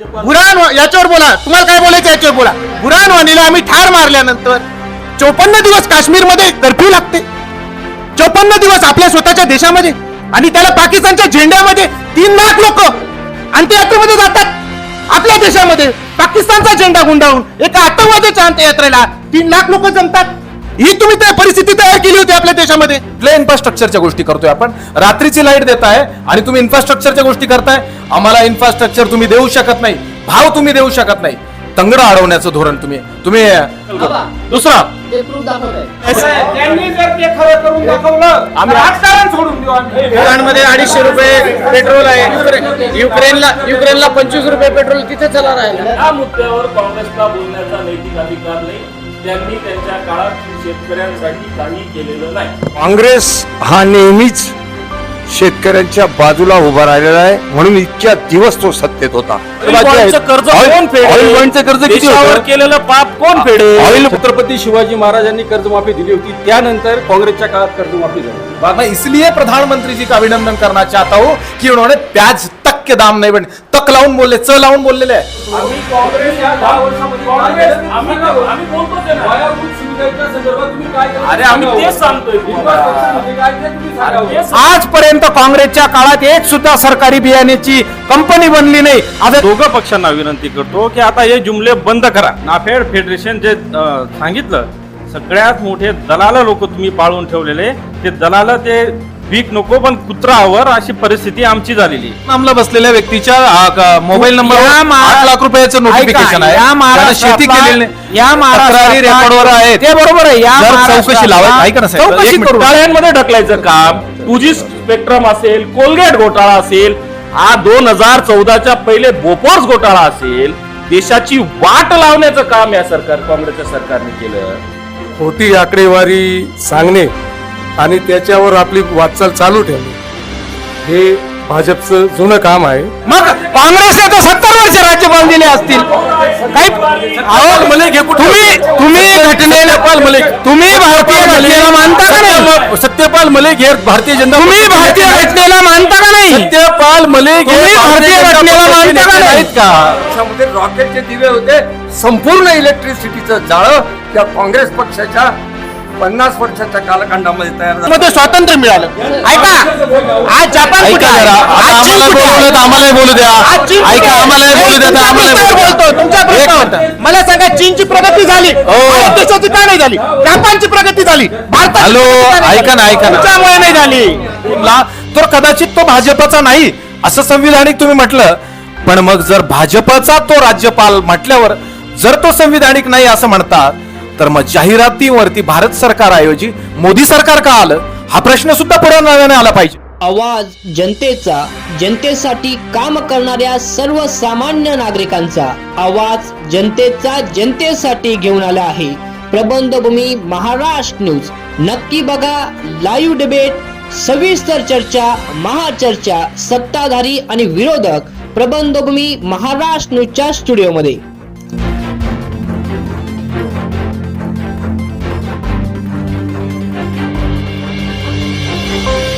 बुरान याच्यावर बोला. तुम्हाला काय बोलायचं याच्यावर बोला. बुरान वाणीला आम्ही ठार मारल्यानंतर चौपन्न दिवस काश्मीरमध्ये कर्फ्यू लागते. चौपन्न दिवस आपल्या स्वतःच्या देशामध्ये आणि त्याला पाकिस्तानच्या झेंड्यामध्ये तीन लाख लोक अंत्ययात्रेमध्ये जातात. आपल्या देशामध्ये पाकिस्तानचा झेंडा गुंडाळून एका आतंकवादाच्या अंत्ययात्रेला तीन लाख लोक जमतात. ही तुम्ही त्या परिस्थिती तयार केली होती आपल्या देशामध्ये. कुठल्या इन्फ्रास्ट्रक्चरच्या गोष्टी करतोय आपण. रात्रीची लाइट देताय आणि तुम्ही इन्फ्रास्ट्रक्चरच्या गोष्टी करताय. आम्हाला इन्फ्रास्ट्रक्चर तुम्ही देऊ शकत नाही. भाव तुम्ही देऊ शकत नाही. तंगड अडवण्याचं धोरण तुम्ही तुम्ही दुसरा. त्यांनी जर ते खरं करून दाखवलं आम्ही राजकारण सोडून देऊ आम्ही. इराणमध्ये अडीचशे रुपये पेट्रोल आहे. युक्रेनला युक्रेनला पंचवीस रुपये पेट्रोल तिथे चला राहिला या मुद्द्यावर काँग्रेसला बोलण्याचा नैतिक अधिकार नाही. त्यांनी त्यांच्या काळात शेतकऱ्यांसाठी काही केलेलं नाही. काँग्रेस हा नेहमीच शेतकऱ्यांच्या बाजूला उभा राहिलेला आहे. म्हणून इतक्या दिवस तो सत्तेत होता. कर्ज ऑइल- कोण फेडेल? ऑइल बॉन्डचं कर्ज किती देशावर होतं केलेलं पाप कोण फेडेल? ऑइल छत्रपती शिवाजी महाराजांनी कर्जमाफी दिली होती. त्यानंतर काँग्रेसच्या काळात कर्जमाफी झाली. बाद में इसलिए प्रधानमंत्री जी का अभिनंदन करना चाहता हूँ कि उन्होंने प्याज तक के दाम नहीं बने तक लावून बोलले च लावून बोललेले आहे. आम्ही काँग्रेस या दहा वर्षामध्ये काँग्रेस काँग्रेस आम्ही आम्ही बोलतो ते ना. पायाभूत सुविधांच्या संदर्भात तुम्ही काय केलं? अरे आम्ही तेच सांगतोय. तुम्हाला. Infrastructure म्हणजे काय ते तुम्ही सांगावं. तेच आजपर्यंत काँग्रेसच्या काळात एक सुद्धा सरकारी बियाण्याची कंपनी बनली नाही. आता दोघं पक्षांना विनंती करतो की आता हे जुमले बंद करा. नाफेड फेडरेशन जे अं, सांगितलं सगळ्यात मोठे दलाल लोक तुम्ही पाळून ठेवलेले ते दलाल ते भीक नको पण कुत्रावर अशी परिस्थिती आमची झालेली नामला बसलेल्या व्यक्तीच्या आ, क- मोबाईल नंबर या महारा- आठ लाख रुपयाचं नोटिफिकेशन आहे. या त्यानं महाराष्ट्रातला- शेती केलेली नाही. या महाराष्ट्रातला- तक्रारी रेकॉर्डवर आहेत. ते बरोबर आहे या जर चौकशी महाराष्ट्रातला- लावा ऐका ना साहेब, चौकशी एक मिनिट. करू घोटाळ्यांमध्ये ढकलायचं काम टू जी स्पेक्ट्रम असेल कोलगेट घोटाळा असेल हा दोन हजार चौदाच्या पहिले बोफोर्स घोटाळा असेल देशाची वाट लावण्याचं काम या सरकार काँग्रेसच्या सरकारने केलं. खोटी आकडेवारी सांगणे. आणि त्याच्यावर आपली वाटचाल चालू ठेवणे हे भाजपचं जुनं काम आहे. मग काँग्रेसने तर सत्तर वर्ष राज्यपाल दिले असतील. काही मलिक हे कुठे तुम्ही तुम्ही घटनेला सत्यपाल मलिक. तुम्ही भारतीय घटनेला मानता का नाही? सत्य- सत्यपाल मलिक हे भारतीय जनता तुम्ही भारतीय. घटनेला मानता का नाही? सत्यपाल मलिक हे तुम्ही भारतीय घटनेला मानता का नाही? नाहीत का? रॉकेटचे दिवे होते. संपूर्ण इलेक्ट्रिसिटीचं जाळं त्या काँग्रेस पक्षाच्या पन्नास वर्षाच्या कालखंडामध्ये तयार झालं मध्ये स्वातंत्र्य मिळालं ऐका आज जपान कुठे ऐका आहे? जरा आता आज चीन आम्हाला कुठे आहे? बोलू द्या आज चीन कुठे ऐका आहे? आम्हालाही बोलू द्या तुमच्या प्रश्नावर बोलू द्या. बोलतो तुमच्या एक प्रश्नावर. मिनिट. मला सांगा चीनची प्रगती झाली भारत देशाची का नाही झाली जपानची प्रगती झाली भारताची हॅलो, प्रगती का नाही ऐका ना, झाली? ऐका ना. तुमच्यामुळे नाही झाली ला तर कदाचित तो भाजपचा नाही असं संविधानिक तुम्ही म्हटलं पण मग जर भाजपचा तो राज्यपाल म्हटल्यावर जर तो संविधानिक नाही असं म्हणतात तर मग जाहिरातीवरती भारत सरकार ऐवजी मोदी सरकार का आलं? हा प्रश्न सुद्धा पुढे नव्याने आला पाहिजे. आवाज जनतेचा जनतेसाठी काम करणाऱ्या सर्वसामान्य नागरिकांचा आवाज जनतेचा जनतेसाठी घेऊन आला आहे. प्रबंधभूमी महाराष्ट्र न्यूज. नक्की बघा लाईव्ह डिबेट सविस्तर चर्चा महाचर्चा सत्ताधारी आणि विरोधक प्रबंधभूमी महाराष्ट्र न्यूजच्या स्टुडिओमध्ये.